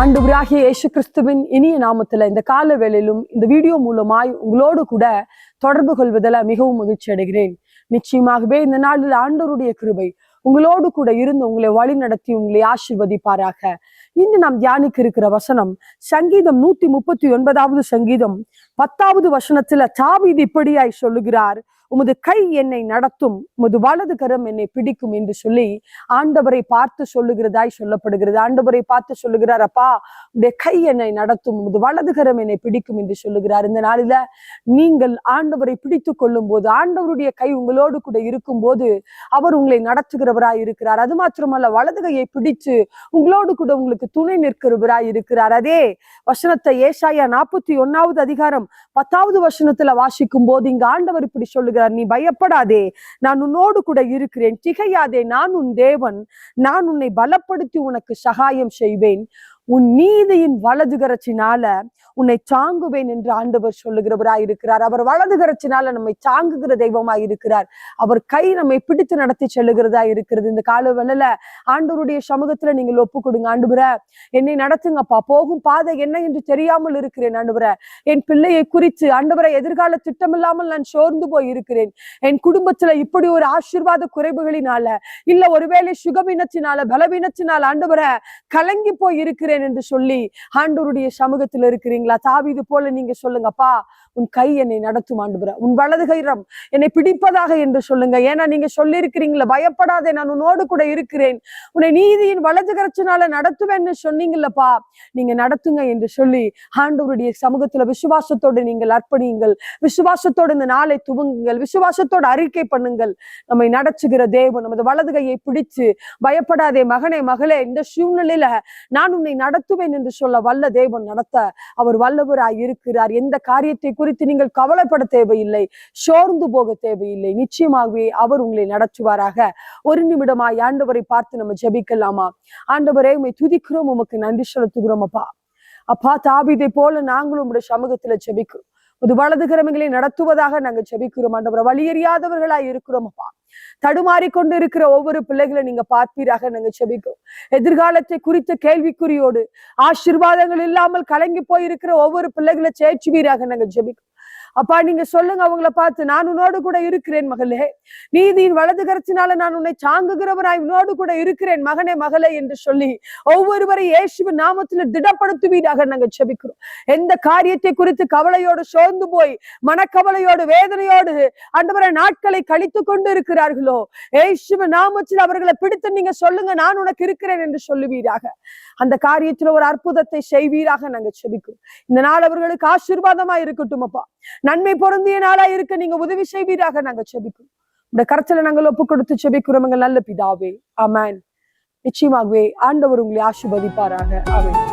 ஆண்டவராகிய இயேசு கிறிஸ்துவின் இனிய நாமத்துல இந்த கால வேளையிலும் இந்த வீடியோ மூலமாய் உங்களோடு கூட தொடர்பு கொள்வதில் மிகவும் மகிழ்ச்சி அடைகிறேன். நிச்சயமாகவே இந்த நாளில் ஆண்டவருடைய கிருபை உங்களோடு கூட இருந்து உங்களை வழி நடத்தி உங்களை ஆசிர்வதிப்பாராக. இன்று நாம் தியானிக்க இருக்கிற வசனம் சங்கீதம் நூத்தி முப்பத்தி ஒன்பதாவது சங்கீதம் பத்தாவது வசனத்துல தாவீது இப்படியாய் சொல்லுகிறார் உமது கை என்னை நடத்தும் உமது வலது கரம் என்னை பிடிக்கும் என்று சொல்லி ஆண்டவரை பார்த்து சொல்லுகிறதாய் சொல்லப்படுகிறது. ஆண்டவரை பார்த்து சொல்லுகிறார் அப்பா உடைய கை என்னை நடத்தும் உமது வலது கரம் என்னை பிடிக்கும் என்று சொல்லுகிறார். இந்த நாளில நீங்கள் ஆண்டவரை பிடித்து கொள்ளும் போது ஆண்டவருடைய கை உங்களோடு கூட இருக்கும் போது அவர் உங்களை நடத்துகிறவராய் இருக்கிறார். அது மாத்திரமல்ல வலது கையை பிடிச்சு உங்களோடு கூட உங்களுக்கு துணை நிற்கிறவராய் இருக்கிறார். அதே வசனத்தை ஏசாயா நாற்பத்தி ஒன்னாவது அதிகாரம் பத்தாவது வசனத்துல வாசிக்கும் போது இங்க ஆண்டவர் இப்படி சொல்லுகிறார். நீ பயப்படாதே நான் உன்னோடு கூட இருக்கிறேன். திகையாதே நான் உன் தேவன். நான் உன்னை பலப்படுத்தி உனக்கு சகாயம் செய்வேன். உன் நீதியின் வலது கரச்சினால உன்னை தாங்குவேன் என்று ஆண்டவர் சொல்லுகிறவராய் இருக்கிறார். அவர் வலது கரச்சினால நம்மை தாங்குகிற தெய்வமாய் இருக்கிறார். அவர் கை நம்மை பிடித்து நடத்தி செல்லுகிறதா இருக்கிறது. இந்த கால வேளையில ஆண்டவருடைய சமூகத்துல நீங்கள் ஒப்பு கொடுங்க ஆண்டுபுர என்னை நடத்துங்கப்பா. போகும் பாதை என்ன என்று தெரியாமல் இருக்கிறேன் ஆண்டுபுர என் பிள்ளையை குறித்து ஆண்டவரை எதிர்கால திட்டமில்லாமல் நான் சோர்ந்து போய் இருக்கிறேன் என் குடும்பத்துல இப்படி ஒரு ஆசீர்வாத குறைவுகளினால இல்ல ஒருவேளை சுகவீனத்தினால பலவீனத்தினால ஆண்டவரை கலங்கி போய் இருக்கிறேன் இருக்கிறேன் என்று சொல்லி ஆண்டோருடைய சமூகத்தில் இருக்கிறீங்களா? தாவிது போல நீங்க சொல்லுங்கப்பா. உன் கை என்னை நடத்தும் ஆண்டுபுற உன் வலது கைரம் என்னை பிடிப்பதாக என்று சொல்லுங்க. ஏன்னா நீங்க சொல்லி இருக்கிறீங்களா பயப்படாதே நான் உன்னோடு கூட இருக்கிறேன். உன்னை நீதியின் வலது கரச்சினால நடத்துவேன்னு சொன்னீங்கல்லப்பா நீங்க நடத்துங்க என்று சொல்லி ஆண்டவருடைய சமூகத்துல விசுவாசத்தோடு நீங்கள் அர்ப்பணியுங்கள். விசுவாசத்தோடு இந்த நாளை துவங்குங்கள். விசுவாசத்தோடு அறிக்கை பண்ணுங்கள். நம்மை நடத்துகிற தேவன் நமது வலது கையை பிடிச்சு பயப்படாதே மகனே மகளே இந்த சூழ்நிலையில நான் உன்னை நடத்துவேன் என்று சொல்ல வல்ல தேவன் நடத்த அவர் வல்லவராய் இருக்கிறார். எந்த காரியத்தை குறித்து நீங்கள் கவலைப்பட தேவையில்லை சோர்ந்து போக தேவையில்லை. நிச்சயமாகவே அவர் உங்களை நடத்துவாராக. ஒரு நிமிடமா ஆண்டவரை பார்த்து நம்ம ஜெபிக்கலாமா? ஆண்டவரே உண்மை துதிக்கிறோம் உமக்கு நன்றி செலுத்துகிறோம் அப்பா. அப்பா தாபிதை போல நாங்களும் உங்களுடைய சமூகத்துல ஜபிக்கிறோம். ஒரு வலது கிரமங்களை நடத்துவதாக நாங்க செபிக்கிறோம். ஆண்டவரை வழியறியாதவர்களாய் இருக்கிறோம் அப்பா தடுமாறி கொண்டு இருக்கிற ஒவ்வொரு பிள்ளைகளை நீங்க பார்ப்பீராக நாங்க செபிக்கிறோம். எதிர்காலத்தை குறித்த கேள்விக்குறியோடு ஆசீர்வாதங்கள் இல்லாமல் கலங்கி போயிருக்கிற ஒவ்வொரு பிள்ளைகளை சேர்ச்சுவீராக நாங்க ஜெபிக்கிறோம் அப்பா நீங்க சொல்லுங்க அவங்கள பார்த்து நான் உன்னோடு கூட இருக்கிறேன் மகளே. நீதியின் வலது கரத்தினால நான் உன்னை சாங்குகிறவனாய் உன்னோடு கூட இருக்கிறேன் மகனே மகளே என்று சொல்லி ஒவ்வொருவரை இயேசுவின் நாமத்துல திடப்படுத்துவீராக நாங்க செபிக்கிறோம் எந்த காரியத்தை குறித்து கவலையோடு சோர்ந்து போய் மனக்கவலையோடு வேதனையோடு அண்டவரை நாட்களை கழித்து கொண்டு இருக்கிறார்களோ ஏசுவ நாமத்தில் அவர்களை பிடித்து நீங்க சொல்லுங்க நான் உனக்கு இருக்கிறேன் என்று சொல்லுவீராக. அந்த காரியத்துல ஒரு அற்புதத்தை செய்வீராக நாங்க செபிக்கிறோம் இந்த நாள் அவர்களுக்கு ஆசீர்வாதமா இருக்கட்டும் அப்பா. நன்மை பொருந்திய நாளா இருக்க நீங்க உதவி செய்வீராக நாங்க செபிக்கிறோம். இந்த கரத்துல நாங்கள் ஒப்பு கொடுத்து செபிக்கிறோம் நல்ல பிதாவே. அமேன் நிச்சயமாகவே ஆண்டவர் உங்களை ஆசிர்வதிப்பாராக. அவன்